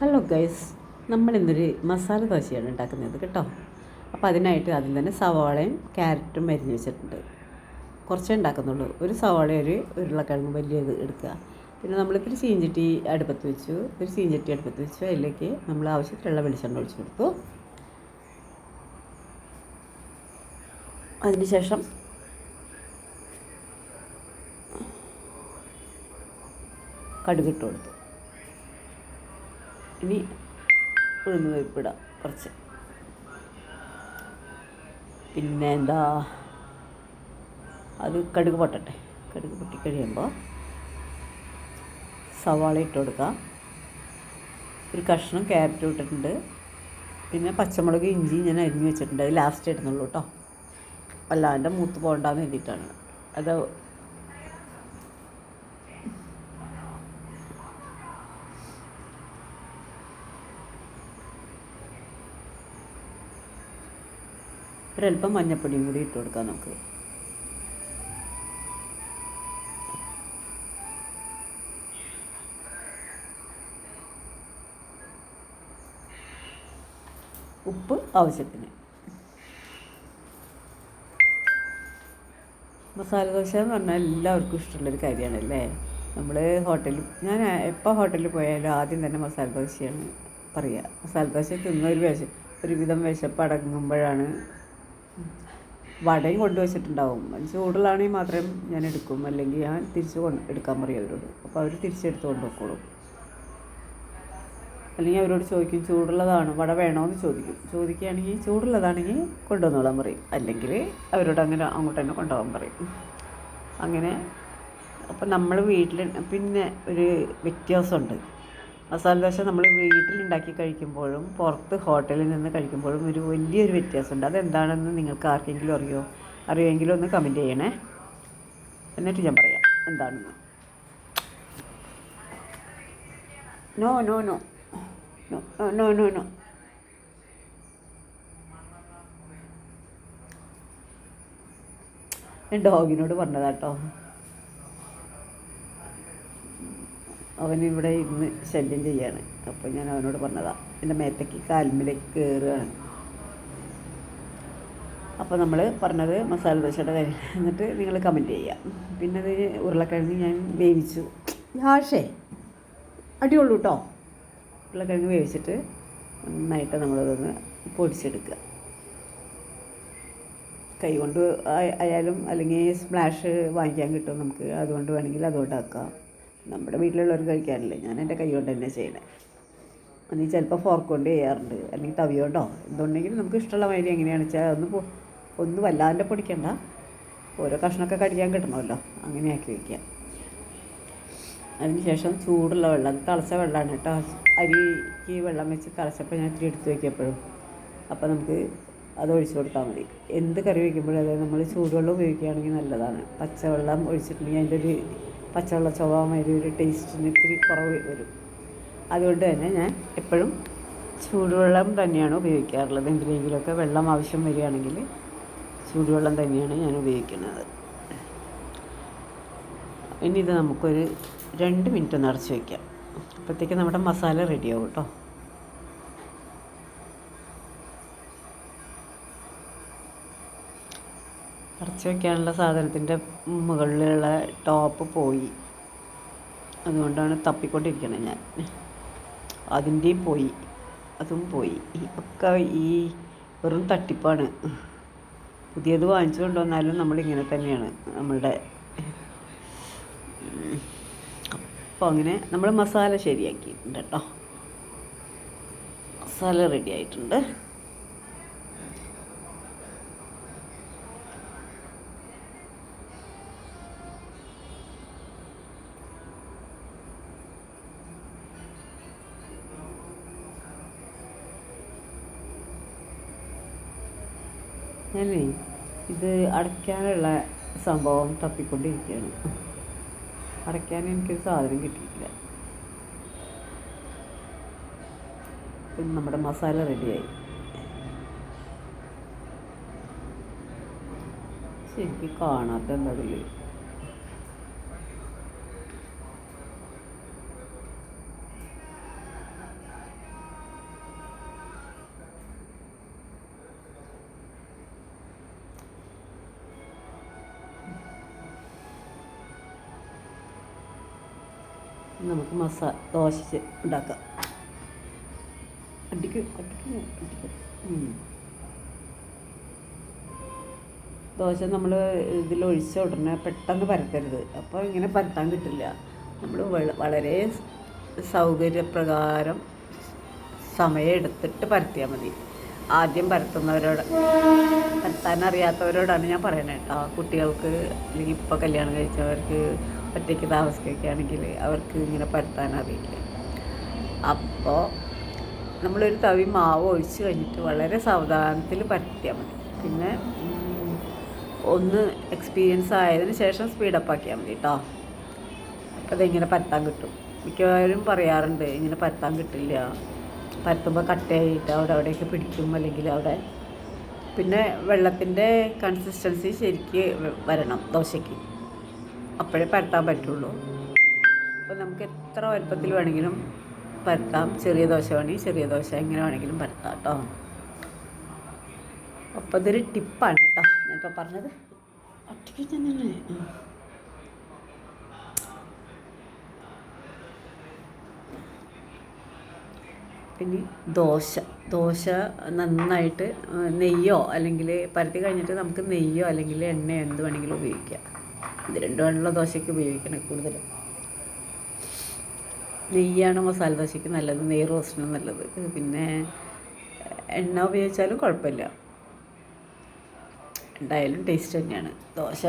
Hello guys നമ്മളിന്നൊരു masala ദോശയാണ് ഉണ്ടാക്കുന്നത് കേട്ടോ. അപ്പോൾ അതിനായിട്ട് ആദ്യം തന്നെ സവാളയും ക്യാരറ്റും മരിഞ്ഞ് വെച്ചിട്ടുണ്ട്. കുറച്ചേ ഉണ്ടാക്കുന്നുള്ളൂ. ഒരു സവാള ഒരു ഉരുളക്കിഴങ്ങ് വലിയത് എടുക്കുക. പിന്നെ നമ്മളിപ്പോൾ ഒരു ചീഞ്ചട്ടി അടുപ്പത്ത് വെച്ചു. ഒരു ചീഞ്ചട്ടി അടുപ്പത്ത് വെച്ചു. അതിലേക്ക് നമ്മൾ ആവശ്യത്തിലുള്ള വെളിച്ചെണ്ണ ഒഴിച്ചു കൊടുത്തു. അതിനുശേഷം കടുകിട്ട് കൊടുത്തു. ഇനി ഉഴുന്ന് പരിപ്പിടാം കുറച്ച്. പിന്നെ എന്താ അത് കടുക് പൊട്ടട്ടെ. കടുക് പൊട്ടി കഴിയുമ്പോൾ സവാള ഇട്ട് കൊടുക്കാം. ഒരു കഷ്ണം ക്യാരറ്റ് ഇട്ടിട്ടുണ്ട്. പിന്നെ പച്ചമുളക് ഇഞ്ചി ഞാൻ അരിഞ്ഞ് വെച്ചിട്ടുണ്ട്. അത് ലാസ്റ്റ് ഇടുന്നുള്ളൂ കേട്ടോ അല്ലാണ്ട് മൂത്ത് പോകണ്ടെന്ന് എഴുതിയിട്ടാണ് അത് ഒരല്പം മഞ്ഞപ്പൊടിയും കൂടി ഇട്ട് കൊടുക്കാം നമുക്ക്. ഉപ്പ് ആവശ്യത്തിന്. മസാല ദോശ എന്ന് പറഞ്ഞാൽ എല്ലാവർക്കും ഇഷ്ടമുള്ളൊരു കാര്യമാണല്ലേ? നമ്മൾ ഹോട്ടലിൽ ഞാൻ എപ്പോൾ ഹോട്ടലിൽ പോയാലും ആദ്യം തന്നെ മസാല ദോശയാണ് പറയുക മസാല ദോശ തിന്ന ഒരു വിശ ഒരുവിധം വിശപ്പ് അടങ്ങുമ്പോഴാണ് വടയും കൊണ്ടുവച്ചിട്ടുണ്ടാവും. ചൂടുള്ളതാണെങ്കിൽ മാത്രം ഞാൻ എടുക്കും. അല്ലെങ്കിൽ ഞാൻ തിരിച്ച് കൊണ്ട് എടുക്കാൻ പറയും അവരോട്. അപ്പോൾ അവർ തിരിച്ചെടുത്ത് കൊണ്ടുപോയിക്കോളും അല്ലെങ്കിൽ അവരോട് ചോദിക്കും ചൂടുള്ളതാണ് വട വേണമെന്ന് ചോദിക്കും. ചോദിക്കുകയാണെങ്കിൽ ചൂടുള്ളതാണെങ്കിൽ കൊണ്ടുവന്നോളാൻ പറയും. അല്ലെങ്കിൽ അവരോട് അങ്ങനെ അങ്ങോട്ട് തന്നെ കൊണ്ടുപോകാൻ പറയും. അങ്ങനെ. അപ്പം നമ്മൾ വീട്ടിൽ പിന്നെ ഒരു വ്യത്യാസമുണ്ട്. മസാല ദോശ നമ്മൾ വീട്ടിലുണ്ടാക്കി കഴിക്കുമ്പോഴും പുറത്ത് ഹോട്ടലിൽ നിന്ന് കഴിക്കുമ്പോഴും ഒരു വലിയൊരു വ്യത്യാസമുണ്ട്. അതെന്താണെന്ന് നിങ്ങൾക്ക് ആർക്കെങ്കിലും അറിയോ? അറിയുമെങ്കിലും ഒന്ന് കമന്റ് ചെയ്യണേ. എന്നിട്ട് ഞാൻ പറയാം എന്താണെന്ന്. No no no no no no ഡോഗിനോട് പറഞ്ഞതാട്ടോ. അവൻ ഇവിടെ ഇരുന്ന് ശല്യം ചെയ്യാണ്. അപ്പോൾ ഞാൻ അവനോട് പറഞ്ഞതാ എന്റെ മേത്തേക്ക് കാൽമിലേക്ക് കയറുകയാണ് അപ്പോൾ നമ്മൾ പറഞ്ഞത് മസാല ദോശയുടെ കാര്യം. എന്നിട്ട് നിങ്ങൾ കമന്റ് ചെയ്യുക പിന്നെ അത് ഉരുളക്കിഴങ്ങ് ഞാൻ വേവിച്ചു. ഹാഷേ അടിയുള്ളൂ കേട്ടോ. ഉരുളക്കിഴങ്ങ് വേവിച്ചിട്ട് നന്നായിട്ട് നമ്മളതൊന്ന് പൊടിച്ചെടുക്കുക. കൈ കൊണ്ട് ആയാലും അല്ലെങ്കിൽ സ്പ്ലാഷ് വാങ്ങിക്കാൻ കിട്ടും നമുക്ക്. അതുകൊണ്ട് വേണമെങ്കിൽ അതുകൊണ്ട് ആക്കാം നമ്മുടെ വീട്ടിലുള്ളവർ കഴിക്കാറില്ലേ? ഞാൻ എന്റെ കൈ കൊണ്ട് തന്നെ ചെയ്യണേ. അല്ലെങ്കിൽ ചിലപ്പോൾ ഫോർക്ക് കൊണ്ട് ചെയ്യാറുണ്ട്. അല്ലെങ്കിൽ തവി കൊണ്ടോ? എന്തുണ്ടെങ്കിലും നമുക്ക് ഇഷ്ടമുള്ള മാതിരി എങ്ങനെയാണ് വെച്ചാൽ ഒന്ന് ഒന്ന് വല്ലാതെ പൊടിക്കണ്ട. ഓരോ കഷ്ണമൊക്കെ കടിക്കാൻ കിട്ടണമല്ലോ. അങ്ങനെയാക്കി വയ്ക്കുക അതിനുശേഷം ചൂടുള്ള വെള്ളം തിളച്ച വെള്ളമാണ് കേട്ടോ. അരിക്ക് വെള്ളം വെച്ച് തിളച്ചപ്പോൾ ഞാൻ ഇത്തിരി എടുത്ത് വയ്ക്കപ്പോഴും അപ്പോൾ നമുക്ക് അത് ഒഴിച്ചു കൊടുത്താൽ മതി. എന്ത് കറി വയ്ക്കുമ്പോഴും അതായത് നമ്മൾ ചൂടുവെള്ളം ഉപയോഗിക്കുകയാണെങ്കിൽ നല്ലതാണ്. പച്ചവെള്ളം ഒഴിച്ചിട്ടുണ്ടെങ്കിൽ അതിന്റെ ഒരു പച്ചവെള്ള ചൊവ്വ മാതിരി ഒരു ടേസ്റ്റിന് ഇത്തിരി കുറവ് വരും. അതുകൊണ്ട് തന്നെ ഞാൻ എപ്പോഴും ചൂടുവെള്ളം തന്നെയാണ് ഉപയോഗിക്കാറുള്ളത്. എന്തിനെങ്കിലുമൊക്കെ വെള്ളം ആവശ്യം വരികയാണെങ്കിൽ ചൂടുവെള്ളം തന്നെയാണ് ഞാൻ ഉപയോഗിക്കുന്നത്. ഇനി ഇത് നമുക്കൊരു രണ്ട് മിനിറ്റ് ഒന്ന് അടച്ച് വയ്ക്കാം. അപ്പോഴത്തേക്ക് നമ്മുടെ മസാല റെഡിയാവും കേട്ടോ. അടച്ചു വയ്ക്കാനുള്ള സാധനത്തിന്റെ മുകളിലുള്ള ടോപ്പ് പോയി. അതുകൊണ്ടാണ് തപ്പിക്കൊണ്ടിരിക്കുന്നത് ഞാൻ. അതിന്റെയും പോയി. അതും പോയി. ഒക്കെ ഈ വെറും തട്ടിപ്പാണ്. പുതിയത് വാങ്ങിച്ചു കൊണ്ടുവന്നാലും നമ്മളിങ്ങനെ തന്നെയാണ് നമ്മളുടെ. അപ്പോൾ അങ്ങനെ നമ്മൾ മസാല ശരിയാക്കിയിട്ടുണ്ട് കേട്ടോ. മസാല റെഡി ആയിട്ടുണ്ട്. ഞാനേ ഇത് അടയ്ക്കാനുള്ള സംഭവം തപ്പിക്കൊണ്ടിരിക്കുകയാണ്. അടയ്ക്കാൻ എനിക്കൊരു സാധനം കിട്ടിയിട്ടില്ല. പിന്നെ നമ്മുടെ മസാല റെഡിയായി. ശരിക്കും കാണാത്ത എന്താ നമുക്ക് മസാ ദോശ ഉണ്ടാക്കാം. അടിക്കും അടിക്കും അടിക്കും. ദോശ നമ്മൾ ഇതിൽ ഒഴിച്ച ഉടനെ പെട്ടെന്ന് പരത്തരുത്. അപ്പോൾ ഇങ്ങനെ പരത്താൻ കിട്ടില്ല. നമ്മൾ വളരെ സൗകര്യപ്രകാരം സമയം എടുത്തിട്ട് പരത്തിയാൽ മതി. ആദ്യം പരത്തുന്നവരോട് പരത്താൻ അറിയാത്തവരോടാണ് ഞാൻ പറയണത് കേട്ടോ കുട്ടികൾക്ക് അല്ലെങ്കിൽ ഇപ്പോൾ കല്യാണം കഴിച്ചവർക്ക് ഒറ്റയ്ക്ക് താമസിക്കുകയാണെങ്കിൽ അവർക്ക് ഇങ്ങനെ പരത്താൻ അറിയില്ല. അപ്പോൾ നമ്മളൊരു തവി മാവ് ഒഴിച്ച് കഴിഞ്ഞിട്ട് വളരെ സാവധാനത്തിൽ പരത്തിയാൽ മതി. പിന്നെ ഒന്ന് എക്സ്പീരിയൻസ് ആയതിന് ശേഷം സ്പീഡപ്പ് ആക്കിയാൽ മതി കേട്ടോ അപ്പോൾ അതിങ്ങനെ പരത്താൻ കിട്ടും. മിക്കവാറും പറയാറുണ്ട് ഇങ്ങനെ പരത്താൻ കിട്ടില്ല. പരത്തുമ്പോൾ കട്ടയായിട്ട് അവിടെ അവിടെയൊക്കെ പിടിക്കും അല്ലെങ്കിൽ അവിടെ. പിന്നെ വെള്ളത്തിന്റെ കൺസിസ്റ്റൻസി ശരിക്ക് വരണം ദോശയ്ക്ക്. അപ്പോഴേ പരത്താൻ പറ്റുള്ളൂ. അപ്പോൾ നമുക്ക് എത്ര വലുപ്പത്തിൽ വേണമെങ്കിലും പരത്താം. ചെറിയ ദോശ വേണമെങ്കിൽ ചെറിയ ദോശ എങ്ങനെ വേണമെങ്കിലും പരത്താം കേട്ടോ. അപ്പോൾ ഇതൊരു ടിപ്പാണ് കേട്ടോ. ഞാനിപ്പോൾ പറഞ്ഞത് ഒറ്റയ്ക്ക് ചെന്നല്ലേ ഉം. പിന്നെ ദോശ. ദോശ നന്നായിട്ട് നെയ്യോ അല്ലെങ്കിൽ പരത്തി കഴിഞ്ഞിട്ട് നമുക്ക് നെയ്യോ അല്ലെങ്കിൽ എണ്ണയോ എന്ത് വേണമെങ്കിലും ഉപയോഗിക്കാം. ഇത് രണ്ടുമാണുള്ള ദോശയ്ക്ക് ഉപയോഗിക്കണം കൂടുതലും. നെയ്യാണ് മസാല ദോശയ്ക്ക് നല്ലത്? നെയ്യ് റോസ്റ്റിന് നല്ലത്. പിന്നെ എണ്ണ ഉപയോഗിച്ചാലും കുഴപ്പമില്ല. എന്തായാലും ടേസ്റ്റ് തന്നെയാണ്. ദോശ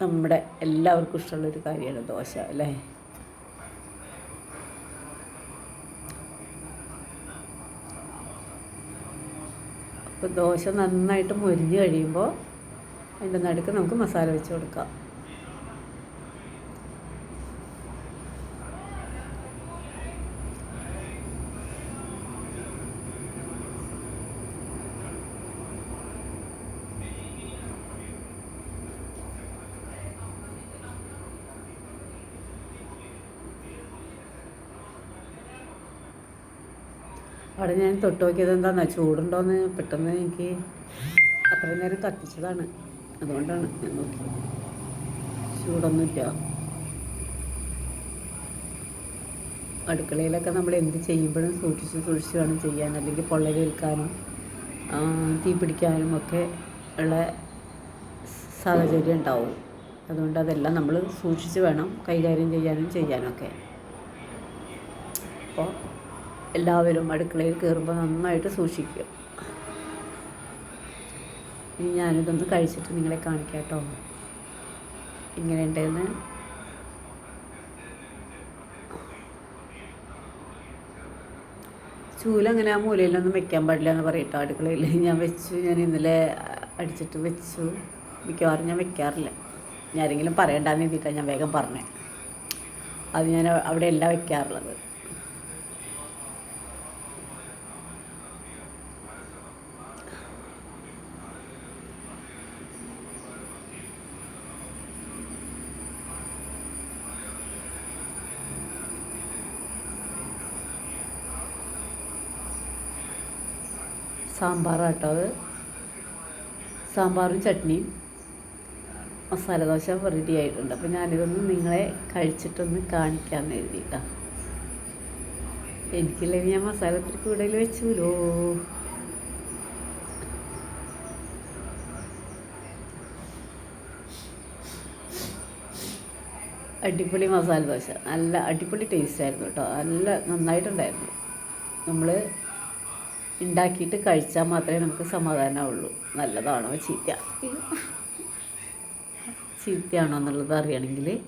നമ്മുടെ എല്ലാവർക്കും ഇഷ്ടമുള്ളൊരു കാര്യമാണ് ദോശ അല്ലേ? അപ്പോൾ ദോശ നന്നായിട്ട് മൊരിഞ്ഞ് കഴിയുമ്പോൾ അതിന്റെ നടുക്ക് നമുക്ക് മസാല വെച്ച് കൊടുക്കാം. അവിടെ ഞാൻ തൊട്ട് നോക്കിയത് എന്താണെന്നാ ചൂടുണ്ടോന്ന് പെട്ടെന്ന് എനിക്ക് അത്രയും നേരം കത്തിച്ചതാണ്. അതുകൊണ്ടാണ് ഞാൻ നോക്കിയത്. ചൂടൊന്നുമില്ല. അടുക്കളയിലൊക്കെ നമ്മൾ എന്ത് ചെയ്യുമ്പോഴും സൂക്ഷിച്ച് സൂക്ഷിച്ച് വേണം ചെയ്യാൻ. അല്ലെങ്കിൽ പൊള്ളലേൽക്കാനും തീ പിടിക്കാനും ഒക്കെ ഉള്ള സാഹചര്യം ഉണ്ടാവും. അതുകൊണ്ട് അതെല്ലാം നമ്മൾ സൂക്ഷിച്ച് വേണം കൈകാര്യം ചെയ്യാനും ചെയ്യാനൊക്കെ. അപ്പോൾ എല്ലാവരും അടുക്കളയിൽ കയറുമ്പോൾ നന്നായിട്ട് സൂക്ഷിക്കുക ഇനി ഞാനിതൊന്ന് കഴിച്ചിട്ട് നിങ്ങളെ കാണിക്കാം ഇങ്ങനെ ഉണ്ടെന്ന്. ചൂല അങ്ങനെ ആ മൂലയിലൊന്നും വെക്കാൻ പാടില്ല എന്ന് പറയട്ടോ അടുക്കളയിൽ. ഞാൻ വെച്ചു ഞാൻ ഇന്നലെ അടിച്ചിട്ട് വെച്ചു. മിക്കവാറും ഞാൻ വെക്കാറില്ല. ഞാൻ ആരെങ്കിലും പറയണ്ടെന്ന് എഴുതിയിട്ടാണ് ഞാൻ വേഗം പറഞ്ഞത് അത് ഞാൻ അവിടെ അല്ല വെക്കാറുള്ളത്. സാമ്പാറാട്ടോ അത്. സാമ്പാറും ചട്നിയും. മസാലദോശ റെഡി ആയിട്ടുണ്ട്. അപ്പോൾ ഞാനിതൊന്ന് നിങ്ങളെ കഴിച്ചിട്ടൊന്ന് കാണിക്കാമെന്ന് എഴുതിയിട്ടാ എനിക്കില്ലെങ്കിൽ ഞാൻ മസാല ഒത്തിരി കൂടുതൽ വെച്ചൂലോ? അടിപൊളി മസാല ദോശ. നല്ല അടിപൊളി ടേസ്റ്റ് ആയിരുന്നു കേട്ടോ. നല്ല നന്നായിട്ടുണ്ടായിരുന്നു. നമ്മൾ ഉണ്ടാക്കിയിട്ട് കഴിച്ചാൽ മാത്രമേ നമുക്ക് സമാധാനമുള്ളൂ. നല്ലതാണോ ചീത്ത? ചീത്തയാണോ എന്നുള്ളത് അറിയണമെങ്കിൽ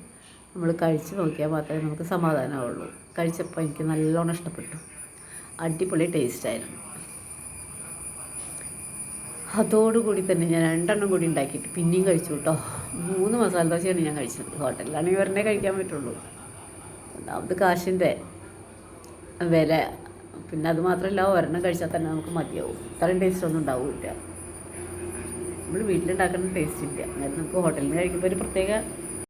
നമ്മൾ കഴിച്ച് നോക്കിയാൽ മാത്രമേ നമുക്ക് സമാധാനമുള്ളൂ. കഴിച്ചപ്പോൾ എനിക്ക് നല്ലോണം ഇഷ്ടപ്പെട്ടു. അടിപൊളി ടേസ്റ്റായിരുന്നു അതോടുകൂടി തന്നെ ഞാൻ രണ്ടെണ്ണം കൂടി ഉണ്ടാക്കിയിട്ട് പിന്നെയും കഴിച്ചു കേട്ടോ. മൂന്ന് മസാല ദോശയാണ് ഞാൻ കഴിച്ചത്. ഹോട്ടലിലാണെങ്കിൽ വരണേ കഴിക്കാൻ പറ്റുള്ളൂ. ഒന്നാമത് കാശിന്റെ വില. പിന്നെ അത് മാത്രമല്ല ഒരെണ്ണം കഴിച്ചാൽ തന്നെ നമുക്ക് മതിയാവും. ഇത്രയും ടേസ്റ്റ് ഒന്നും ഉണ്ടാവില്ല. നമ്മൾ വീട്ടിലുണ്ടാക്കുന്ന ടേസ്റ്റ് ഇല്ല. അന്നേരം നമുക്ക് ഹോട്ടലിൽ നിന്ന് കഴിക്കുമ്പോൾ ഒരു പ്രത്യേക